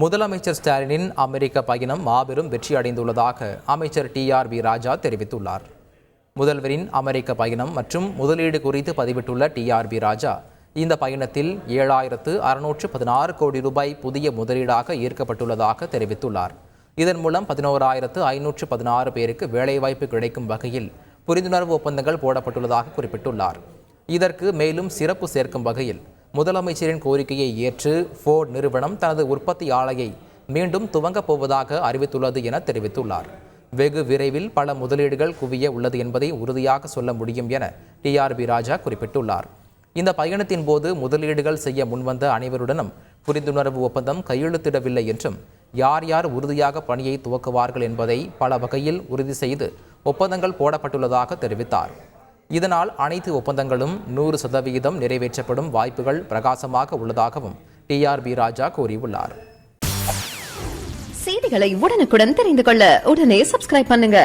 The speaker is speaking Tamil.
முதலமைச்சர் ஸ்டாலினின் அமெரிக்க பயணம் மாபெரும் வெற்றி அடைந்துள்ளதாக அமைச்சர் டி ஆர் பி ராஜா தெரிவித்துள்ளார். முதல்வரின் அமெரிக்க பயணம் மற்றும் முதலீடு குறித்து பதிவிட்டுள்ள டி ஆர் பி ராஜா இந்த பயணத்தில் ஏழாயிரத்து அறுநூற்று பதினாறு கோடி ரூபாய் புதிய முதலீடாக ஈர்க்கப்பட்டுள்ளதாக தெரிவித்துள்ளார். இதன் மூலம் பதினோராயிரத்து ஐநூற்று பதினாறு பேருக்கு வேலைவாய்ப்பு கிடைக்கும் வகையில் புரிந்துணர்வு ஒப்பந்தங்கள் போடப்பட்டுள்ளதாக குறிப்பிட்டுள்ளார். இதற்கு மேலும் சிறப்பு சேர்க்கும் வகையில் முதலமைச்சரின் கோரிக்கையை ஏற்று ஃபோர்ட் நிறுவனம் தனது உற்பத்தி ஆலையை மீண்டும் துவங்கப் போவதாக அறிவித்துள்ளது என தெரிவித்துள்ளார். வெகு விரைவில் பல முதலீடுகள் குவிய உள்ளது என்பதை உறுதியாக சொல்ல முடியும் என டிஆர்பி ராஜா குறிப்பிட்டுள்ளார். இந்த பயணத்தின் போது முதலீடுகள் செய்ய முன்வந்த அனைவருடனும் புரிந்துணர்வு ஒப்பந்தம் கையெழுத்திடவில்லை என்றும் யார் யார் உறுதியாக பணியை துவக்குவார்கள் என்பதை பல வகையில் உறுதி செய்து ஒப்பந்தங்கள் போடப்பட்டுள்ளதாக தெரிவித்தார். இதனால் அனைத்து ஒப்பந்தங்களும் நூறு சதவிகிதம் நிறைவேற்றப்படும் வாய்ப்புகள் பிரகாசமாக உள்ளதாகவும் டிஆர்பி ராஜா கூறியுள்ளார். செய்திகளை உடனுக்குடன் தெரிந்து கொள்ள உடனே சப்ஸ்கிரைப் பண்ணுங்க.